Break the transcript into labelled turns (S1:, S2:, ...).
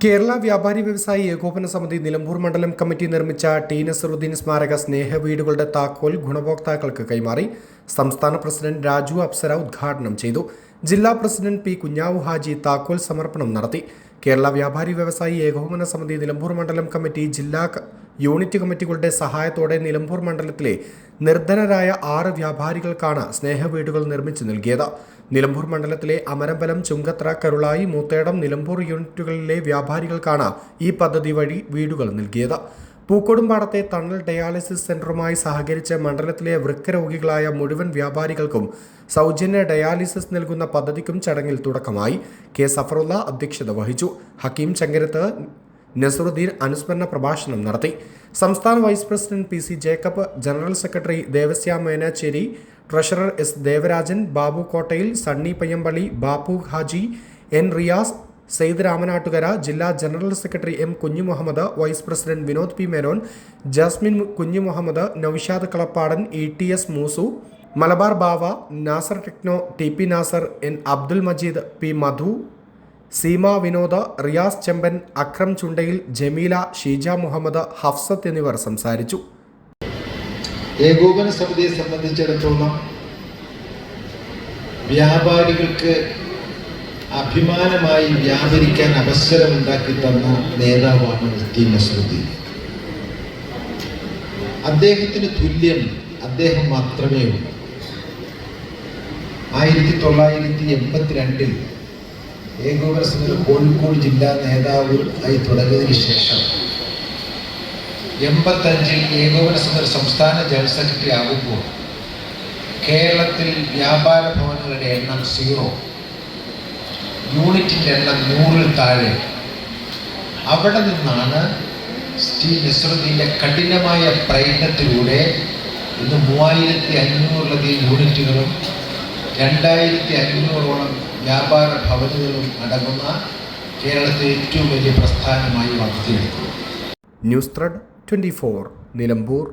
S1: കേരള വ്യാപാരി വ്യവസായി ഏകോപന സമിതി നിലമ്പൂർ മണ്ഡലം കമ്മിറ്റി നിർമ്മിച്ച ടി നസറുദ്ദീൻ സ്മാരക സ്നേഹ വീടുകളുടെ താക്കോൽ ഗുണഭോക്താക്കൾക്ക് കൈമാറി സംസ്ഥാന പ്രസിഡന്റ് രാജു അപ്സര ഉദ്ഘാടനം ചെയ്തു. ജില്ലാ പ്രസിഡന്റ് പി കുഞ്ഞാവു ഹാജി താക്കോൽ സമർപ്പണം നടത്തി. കേരള വ്യാപാരി വ്യവസായി ഏകോപന സമിതി നിലമ്പൂർ മണ്ഡലം കമ്മിറ്റി ജില്ലാ യൂണിറ്റ് കമ്മിറ്റികളുടെ സഹായത്തോടെ നിലമ്പൂർ മണ്ഡലത്തിലെ നിർധനരായ ആറ് വ്യാപാരികൾക്കാണ് സ്നേഹ വീടുകൾ നിർമ്മിച്ചു നൽകിയത്. നിലമ്പൂർ മണ്ഡലത്തിലെ അമരമ്പലം ചുങ്കത്ര കരുളായി മൂത്തേടം നിലമ്പൂർ യൂണിറ്റുകളിലെ വ്യാപാരികൾക്കാണ് ഈ പദ്ധതി വഴി വീടുകൾ നൽകിയത്. പൂക്കോടുംപാടത്തെ തണൽ ഡയാലിസിസ് സെന്ററുമായി സഹകരിച്ച് മണ്ഡലത്തിലെ വൃക്കരോഗികളായ മുഴുവൻ വ്യാപാരികൾക്കും സൗജന്യ ഡയാലിസിസ് നൽകുന്ന പദ്ധതിക്കും ചടങ്ങിൽ തുടക്കമായി. കെ സഫറുള്ള അധ്യക്ഷത വഹിച്ചു. ഹക്കീം ചങ്കരത്ത് നസറുദ്ദീൻ അനുസ്മരണ പ്രഭാഷണം നടത്തി. സംസ്ഥാന vice president P C Jacob general secretary Devasya Menachery treasurer S Devarajan Babu Kottayil Sunny Payyampally Bappu Haji N Riyas Sayed Ramanattukara ജില്ലാ general secretary M Kunhimuhammed vice president Vinod P Menon Jasmine Kunhimuhammed Noushad Kalappadan E T S Moosu Malabar Bava Nasar techno T P Nasar N Abdul Majeed P Madhu Seema Vinoda Riyas Chemban Akram ചുണ്ടയിൽ Jameela Sheeja Muhammad Hafsath എന്നിവർ സംസാരിച്ചു.
S2: ഏകോപന സമിതിയെ സംബന്ധിച്ചിടത്തോളം വ്യാപാരികൾക്ക് അഭിമാനമായി വ്യാപരിക്കാൻ അവസരമുണ്ടാക്കി തന്ന നേതാവാണ് നസറുദ്ദീൻ. അദ്ദേഹത്തിന് തുല്യം അദ്ദേഹം മാത്രമേ ഉള്ളൂ. ആയിരത്തി തൊള്ളായിരത്തി എൺപത്തിരണ്ടിൽ ഏകോപന സമിതി കോഴിക്കോട് ജില്ലാ നേതാവ് ആയി തുടങ്ങിയതിന് ശേഷം എൺപത്തഞ്ചിൽ ഏകോപന സമിതി സംസ്ഥാന ജനറൽ സെക്രട്ടറി ആകുമ്പോൾ കേരളത്തിൽ വ്യാപാര ഭവനങ്ങളുടെ എണ്ണം സീറോ. യൂണിറ്റിന്റെ എണ്ണം നൂറിൽ താഴെ. അവിടെ നിന്നാണ് സ്റ്റീൽ നസറുദ്ദീന്റെ കഠിനമായ പ്രയത്നത്തിലൂടെ ഇന്ന് മൂവായിരത്തി അഞ്ഞൂറിലധികം യൂണിറ്റുകളും രണ്ടായിരത്തി അഞ്ഞൂറോളം വ്യാപാര ഭവനുകളും അടങ്ങുന്ന കേരളത്തിലെ ഏറ്റവും വലിയ പ്രസ്ഥാനമായി വളർത്തിയെടുത്തു
S1: ന്യൂസ് ത്രെഡ് ട്വന്റി നിലമ്പൂർ.